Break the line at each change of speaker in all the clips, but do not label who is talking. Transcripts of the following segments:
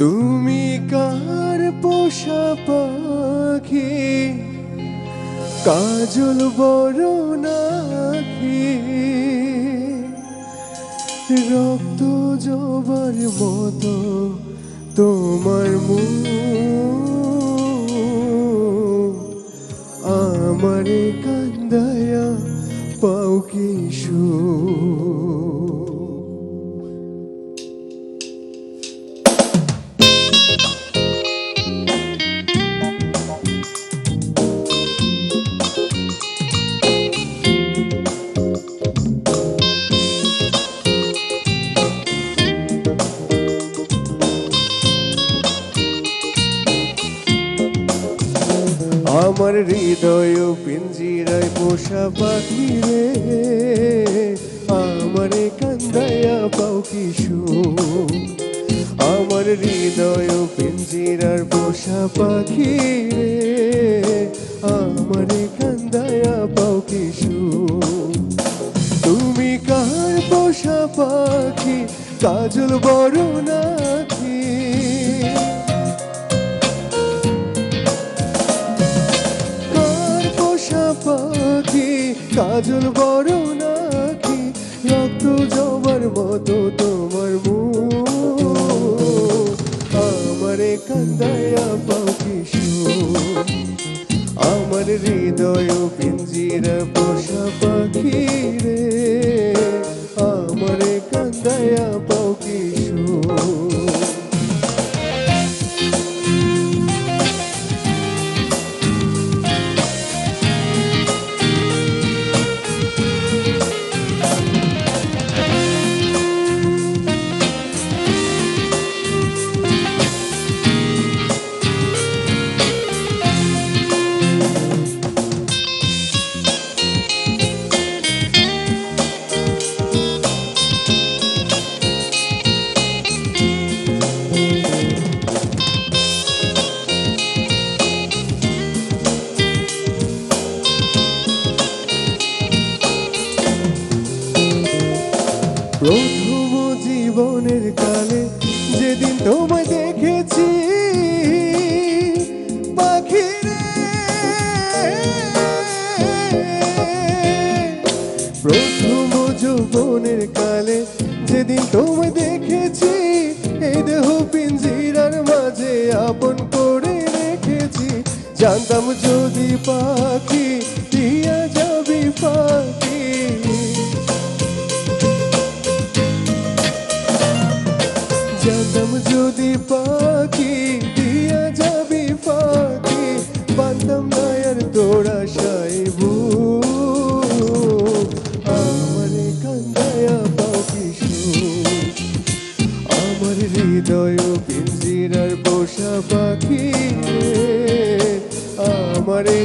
তুমি কার পোষা পাখি? কাজল বড় নাকি? রক্ত জবার মতো তোমার মুখ। আমারে কান্দায়া পাও কিশোর আমার হৃদয় পিঞ্জিরায় পোষা পাখি রে। আমারে কান্দায়া পাও কিশোর আমার হৃদয় পিঞ্জিরার পোষা পাখি রে। আমারে কান্দায়া পাও কিশোর তুমি কার পোষা পাখি? কাজল বড় নাকি কাজল বড় নাকি? রক্ত জবার মতো তোমার মুখ। আমারে কান্দায়া পাও আমার হৃদয় পিঞ্জির পোষা পাখি রে। আমারে কান্দায়া পাও প্রথম জীবনের কালে যেদিন তোমায় দেখেছি প্রথম যৌবনের কালে যেদিন তোমায় দেখেছি, এই দেহ পিঞ্জিরার মাঝে আপন করে রেখেছি। জানতাম যদি পাখি, দিয়া যাবি পাখি। যদি পাখি দিয়া যাবি পাখি বান্ধব নায়ার তোরা সাইবু। আমারে কান্দায়া পাখি আমার হৃদয় পিঞ্জিরার পোষা পাখি আমারে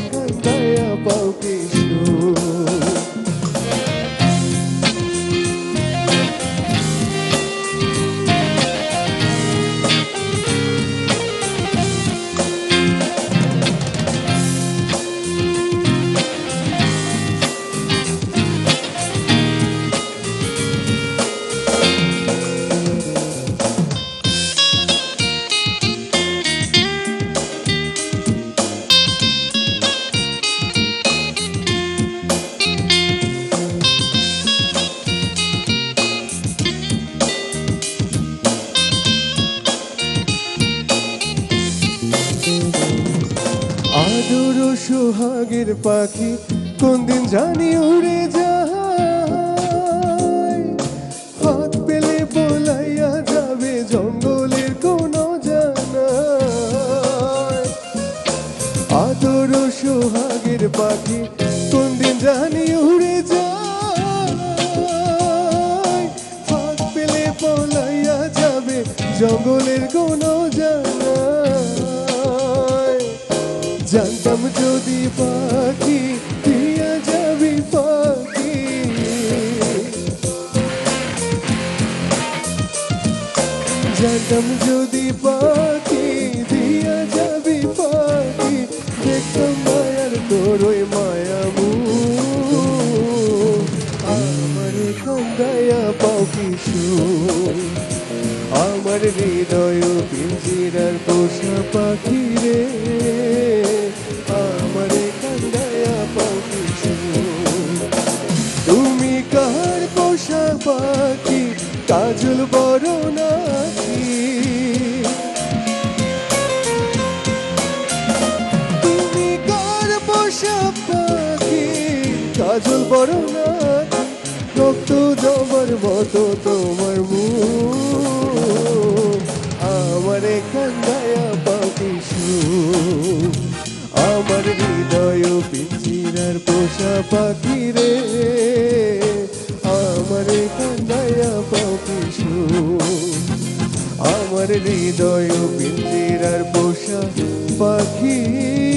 সোহাগের পাখি কোন দিন জানি উড়ে যায়? হাত পেলে বলাইয়া যাবে জঙ্গলের কোনো জানায়। আদর সোহাগের পাখি কোন দিন জানি উড়ে যায়? হাত পেলে পলাইয়া যাবে জঙ্গলের কোনো জানায়। জানতাম যদি পাখি দিয়া যাবি পাখি। জানতাম যদি পাখি দিয়া যাবি পাখি, দেখতাম মায়ার তোরই মায়ামু আমার কান্দায়া পাও কিশোর আমার হৃদয় পিঞ্জিরার পোষা পাখি রে। বড় নাকি তুমি কার পাখি কাজল বড় নাকি রক্ত জবার মতো তোমার মুখ। আমারে কান্দায়া পাখি সুখ। আমার হৃদয় পিঞ্জিরার পোষা পাখি রে হৃদয় পিঞ্জিরার পোষা পাখি।